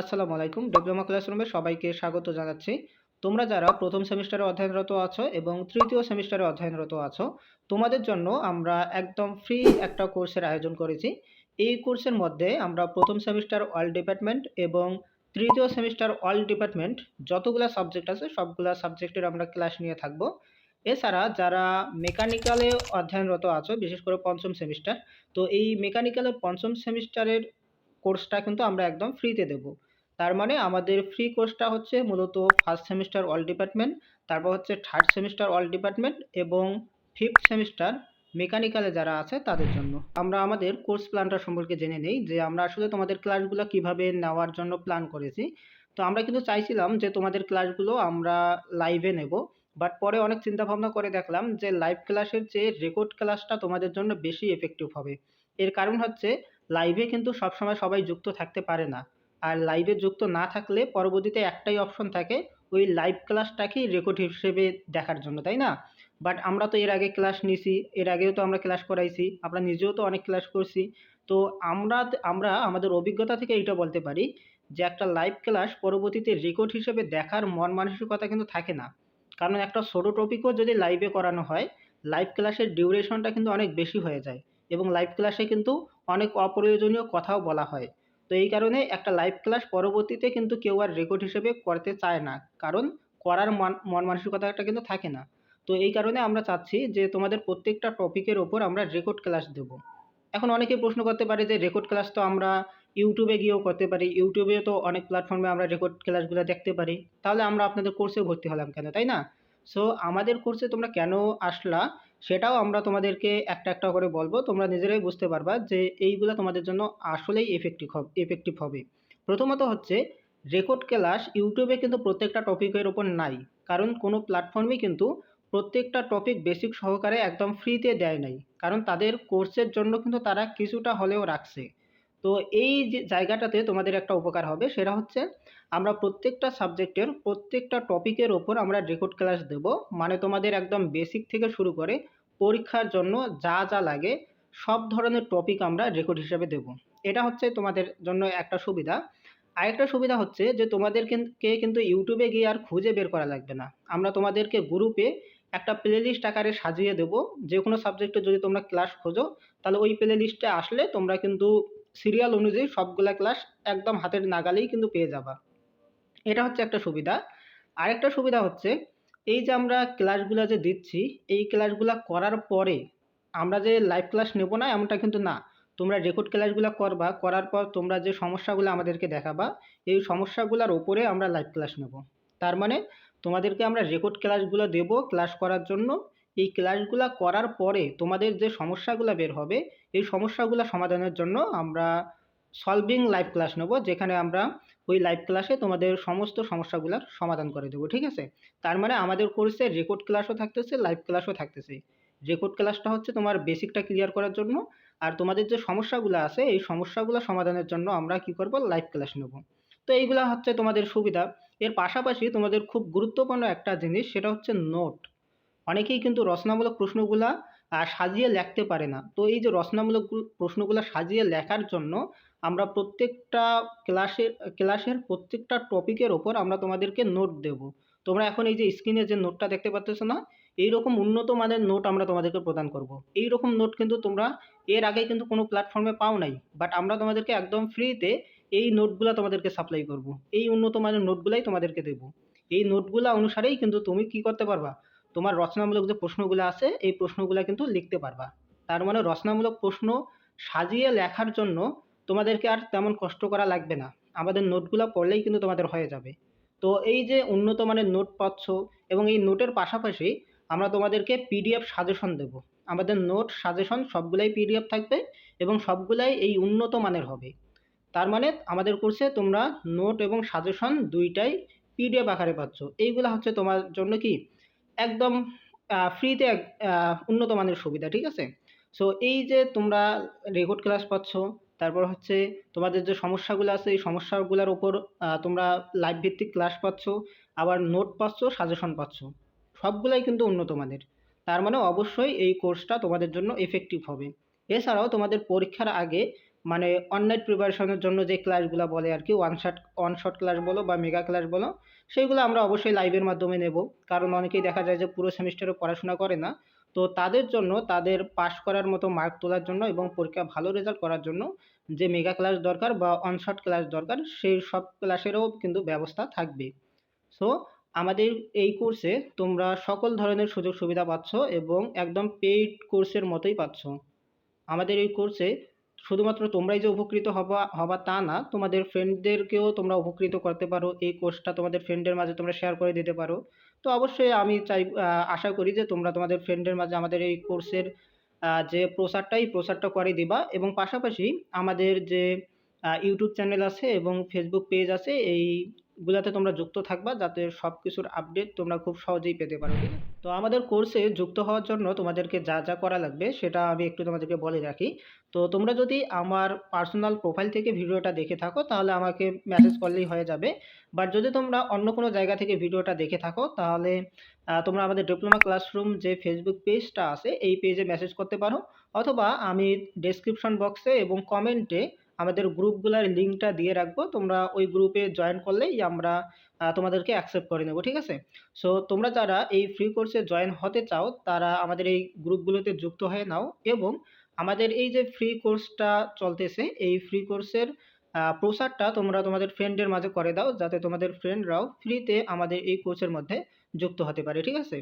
আসসালামু আলাইকুম। ডিপ্লোমা ক্লাসরুমে সবাইকে স্বাগত জানাচ্ছি। তোমরা যারা প্রথম সেমিস্টারে অধ্যয়নরত আছো এবং তৃতীয় সেমিস্টারে অধ্যয়নরত আছো, তোমাদের জন্য আমরা একদম ফ্রি একটা কোর্সের আয়োজন করেছি। এই কোর্সের মধ্যে আমরা প্রথম সেমিস্টার অল ডিপার্টমেন্ট এবং তৃতীয় সেমিস্টার অল ডিপার্টমেন্ট যতগুলা সাবজেক্ট আছে, সবগুলা সাবজেক্টের আমরা ক্লাস নিয়ে থাকব। এছাড়া যারা মেকানিক্যালে অধ্যয়নরত আছো, বিশেষ করে পঞ্চম সেমিস্টার, তো এই মেকানিক্যালের পঞ্চম সেমিস্টারের কোর্সটা কিন্তু আমরা একদম ফ্রিতে দেবো। তার মানে আমাদের ফ্রি কোর্সটা হচ্ছে মূলত ফার্স্ট সেমিস্টার অল ডিপার্টমেন্ট তারপর হচ্ছে থার্ড সেমিস্টার অল ডিপার্টমেন্ট এবং ফিফথ সেমিস্টার মেকানিক্যালে যারা আছে তাদের জন্য। আমরা আমাদের কোর্স প্ল্যানটা সম্পর্কে জেনে নেই যে আমরা আসলে তোমাদের ক্লাসগুলো কীভাবে নেওয়ার জন্য প্ল্যান করেছি। তো আমরা কিন্তু চাইছিলাম যে তোমাদের ক্লাসগুলো আমরা লাইভে নেব বাট পরে অনেক চিন্তা ভাবনা করে দেখলাম যে লাইভ ক্লাসের চেয়ে রেকর্ড ক্লাসটা তোমাদের জন্য বেশি এফেক্টিভ হবে। এর কারণ হচ্ছে লাইভে কিন্তু সবসময় সবাই যুক্ত থাকতে পারে না। আর লাইভে যুক্ত না থাকলে পরবর্তীতে একটাই অপশন থাকে, ওই লাইভ ক্লাসটাকেই রেকর্ড হিসেবে দেখার জন্য, তাই না? বাট আমরা তো এর আগে ক্লাস নিছি, এর আগেও তো আমরা ক্লাস করাইছি, আমরা নিজেও তো অনেক ক্লাস করছি। তো আমরা আমরা আমাদের অভিজ্ঞতা থেকে এটা বলতে পারি যে একটা লাইভ ক্লাস পরবর্তীতে রেকর্ড হিসেবে দেখার মন মানসিকতা কিন্তু থাকে না। কারণ একটা ছোটো টপিকও যদি লাইভে করানো হয় লাইভ ক্লাসের ডিউরেশনটা কিন্তু অনেক বেশি হয়ে যায় এবং লাইভ ক্লাসে কিন্তু অনেক অপ্রয়োজনীয় কথাও বলা হয়। তো এই কারণে একটা লাইভ ক্লাস পরবর্তীতে কিন্তু কেউ আর রেকর্ড হিসেবে করতে চায় না। কারণ করার মন মন মানসিকতাটা কিন্তু থাকে না। তো এই কারণে আমরা চাচ্ছি যে তোমাদের প্রত্যেকটা টপিকের ওপর আমরা রেকর্ড ক্লাস দেব। এখন অনেকেই প্রশ্ন করতে পারে যে রেকর্ড ক্লাস তো আমরা ইউটিউবে গিয়েও করতে পারি। ইউটিউবে তো অনেক প্ল্যাটফর্মে আমরা রেকর্ড ক্লাসগুলো দেখতে পারি। তাহলে আমরা আপনাদের কোর্সে ভর্তি হলাম কেন, তাই না? সো আমাদের কোর্সে তোমরা কেন আসলা? সেটাও আমরা তোমাদেরকে একটা একটা করে বলব। তোমরা নিজেরাই বুঝতে পারবা যে এইগুলো তোমাদের জন্য আসলেই এফেক্টিভ হবে এফেক্টিভ হবে। প্রথমত হচ্ছে রেকর্ড ক্লাস ইউটিউবে কিন্তু প্রত্যেকটা টপিকের ওপর নাই। কারণ কোনো প্ল্যাটফর্মে কিন্তু প্রত্যেকটা টপিক বেসিক সহকারে একদম ফ্রিতে দেয় নাই। কারণ তাদের কোর্সের জন্য কিন্তু তারা কিছুটা হলেও রাখছে। তো এই যে জায়গাটাতে তোমাদের একটা উপকার হবে, সেটা হচ্ছে আমরা প্রত্যেকটা সাবজেক্টের প্রত্যেকটা টপিকের ওপর আমরা রেকর্ড ক্লাস দেব। মানে তোমাদের একদম বেসিক থেকে শুরু করে পরীক্ষার জন্য যা যা লাগে, সব ধরনের টপিক আমরা রেকর্ড হিসাবে দেব। এটা হচ্ছে তোমাদের জন্য একটা সুবিধা। আরেকটা সুবিধা হচ্ছে যে তোমাদেরকে কিন্তু ইউটিউবে গিয়ে আর খুঁজে বের করা লাগবে না। আমরা তোমাদেরকে গ্রুপে একটা প্লে লিস্ট আকারে সাজিয়ে দেবো। যে কোনো সাবজেক্টে যদি তোমরা ক্লাস খোঁজো, তাহলে ওই প্লে লিস্টে আসলে তোমরা কিন্তু সিরিয়াল অনুযায়ী সবগুলা ক্লাস একদম হাতের নাগালেই কিন্তু পেয়ে যাবা। এটা হচ্ছে একটা সুবিধা। আরেকটা সুবিধা হচ্ছে, এই যে আমরা ক্লাসগুলো যে দিচ্ছি, এই ক্লাসগুলো করার পরে আমরা যে লাইভ ক্লাস নেব না, এমনটা কিন্তু না। তোমরা রেকর্ড ক্লাসগুলো করবা, করার পর তোমরা যে সমস্যাগুলো আমাদেরকে দেখাবা, এই সমস্যাগুলোর ওপরে আমরা লাইভ ক্লাস নেব। তার মানে তোমাদেরকে আমরা রেকর্ড ক্লাসগুলো দেব ক্লাস করার জন্য। এই ক্লাসগুলো করার পরে তোমাদের যে সমস্যাগুলো বের হবে, এই সমস্যাগুলো সমাধানের জন্য আমরা সলভিং লাইভ ক্লাস নেব, যেখানে আমরা ওই লাইভ ক্লাসে তোমাদের সমস্ত সমস্যাগুলোর সমাধান করে দেবো, ঠিক আছে? তার মানে আমাদের কোর্সে রেকর্ড ক্লাসও থাকতেছে লাইভ ক্লাসও থাকতেছে। রেকর্ড ক্লাসটা হচ্ছে তোমার বেসিকটা ক্লিয়ার করার জন্য, আর তোমাদের যে সমস্যাগুলো আছে, এই সমস্যাগুলো সমাধানের জন্য আমরা কি করব? লাইভ ক্লাস নেব। তো এইগুলো হচ্ছে তোমাদের সুবিধা। এর পাশাপাশি তোমাদের খুব গুরুত্বপূর্ণ একটা জিনিস, সেটা হচ্ছে নোট অনেকেই কিন্তু রচনামূলক প্রশ্নগুলা সাজিয়ে লিখতে পারে না। তো এই যে রচনামূলক প্রশ্নগুলো সাজিয়ে লেখার জন্য আমরা প্রত্যেকটা ক্লাসের ক্লাসের প্রত্যেকটা টপিকের ওপর আমরা তোমাদেরকে নোট দেব। তোমরা এখন এই যে স্ক্রিনে যে নোটটা দেখতে পাচ্ছ না, এইরকম উন্নত মানের নোট আমরা তোমাদেরকে প্রদান করব। এই রকম নোট কিন্তু তোমরা এর আগে কিন্তু কোনো প্ল্যাটফর্মে পাও নাই বাট আমরা তোমাদেরকে একদম ফ্রিতে এই নোটগুলো তোমাদেরকে সাপ্লাই করব। এই উন্নত মানের নোটগুলাই তোমাদেরকে দেব। এই নোটগুলো অনুসারেই কিন্তু তুমি কি করতে পারবা? তোমার রচনামূলক যে প্রশ্নগুলো আছে, এই প্রশ্নগুলো কিন্তু লিখতে পারবা। তার মানে রচনামূলক প্রশ্ন সাজিয়ে লেখার জন্য তোমাদেরকে আর তেমন কষ্ট করা লাগবে না। আমাদের নোটগুলো পড়লেই কিন্তু তোমাদের হয়ে যাবে। তো এই যে উন্নত মানের নোট পাচ্ছ এবং এই নোটের পাশাপাশি আমরা তোমাদেরকে পিডিএফ সাজেশন দেব। আমাদের নোট সাজেশন সবগুলাই পিডিএফ থাকবে এবং সবগুলাই এই উন্নত মানের হবে। তার মানে আমাদের কোর্সে তোমরা নোট এবং সাজেশন দুইটাই পিডিএফ আকারে পাচ্ছ। এইগুলো হচ্ছে তোমার জন্য কি? একদম ফ্রিতে উন্নত মানের সুবিধা, ঠিক আছে? সো এই যে তোমরা রেকর্ড ক্লাস পাচ্ছ তারপর হচ্ছে তোমাদের যে সমস্যাগুলো আছে, এই সমস্যাগুলোর ওপর তোমরা লাইভ ভিত্তিক ক্লাস পাচ্ছ, আবার নোট পাচ্ছ সাজেশন পাচ্ছ। সবগুলাই কিন্তু উন্নত মানের। তার মানে অবশ্যই এই কোর্সটা তোমাদের জন্য এফেক্টিভ হবে। এছাড়াও তোমাদের পরীক্ষার আগে মানে অনলাইন প্রিপারেশনের জন্য যে ক্লাসগুলো বলে আর কি one shot one shot class বলো বা মেগা ক্লাস বলো সেইগুলো আমরা অবশ্যই লাইভের মাধ্যমে নেব। কারণ অনেকেই দেখা যায় যে পুরো সেমিস্টারে পড়াশোনা করে না। তো তাদের জন্য, তাদের পাশ করার মতো মার্ক তোলার জন্য এবং পরীক্ষা ভালো রেজাল্ট করার জন্য যে মেগা ক্লাস দরকার বা অনশট ক্লাস দরকার, সেই সব ক্লাসেরও কিন্তু ব্যবস্থা থাকবে। সো আমাদের এই কোর্সে তোমরা সকল ধরনের সুযোগ সুবিধা পাচ্ছ এবং একদম পেইড কোর্সের মতোই পাচ্ছ। আমাদের এই কোর্সে শুধুমাত্র তোমরাই যে উপকৃত হবা হবা তা না, তোমাদের ফ্রেন্ডদেরকেও তোমরা উপকৃত করতে পারো। এই কোর্সটা তোমাদের ফ্রেন্ডের মাঝে তোমরা শেয়ার করে দিতে পারো। তো অবশ্যই আমি চাই আশা করি যে তোমরা তোমাদের ফ্রেন্ডের মাঝে আমাদের এই কোর্সের যে প্রচারটা এই প্রচারটা করে দিবা। এবং পাশাপাশি আমাদের যে ইউটিউব চ্যানেল আছে এবং ফেসবুক পেজ আছে এইগুলাতে তোমরা যুক্ত থাকবা যাতে সব কিছুর আপডেট তোমরা খুব সহজেই পেতে পারো? তো আমাদের কোর্সে যুক্ত হওয়ার জন্য তোমাদেরকে যা যা করা লাগবে সেটা আমি একটু তোমাদেরকে বলে রাখি। তো তোমরা যদি আমার পার্সোনাল প্রোফাইল থেকে ভিডিওটা দেখে থাকো, তাহলে আমাকে মেসেজ করলেই হয়ে যাবে। বাট যদি তোমরা অন্য কোনো জায়গা থেকে ভিডিওটা দেখে থাকো, তাহলে তোমরা আমাদের ডিপ্লোমা ক্লাসরুম যে ফেসবুক পেজটা আছে, এই পেজে মেসেজ করতে পারো। অথবা আমি ডেসক্রিপশন বক্সে এবং কমেন্টে আমাদের গ্রুপগুলোর লিঙ্কটা দিয়ে রাখব। তোমরা ওই গ্রুপে জয়েন করলেই আমরা তোমাদেরকে অ্যাকসেপ্ট করে নেব, ঠিক আছে? সো তোমরা যারা এই ফ্রি কোর্সে জয়েন হতে চাও, তারা আমাদের এই গ্রুপগুলোতে যুক্ত হয়ে নাও এবং আমাদের এই যে ফ্রি কোর্সটা চলতেছে, এই ফ্রি কোর্সের প্রসারটা তোমরা তোমাদের ফ্রেন্ডের মাঝে করে দাও, যাতে তোমাদের ফ্রেন্ডরাও ফ্রিতে আমাদের এই কোর্সের মধ্যে যুক্ত হতে পারে, ঠিক আছে?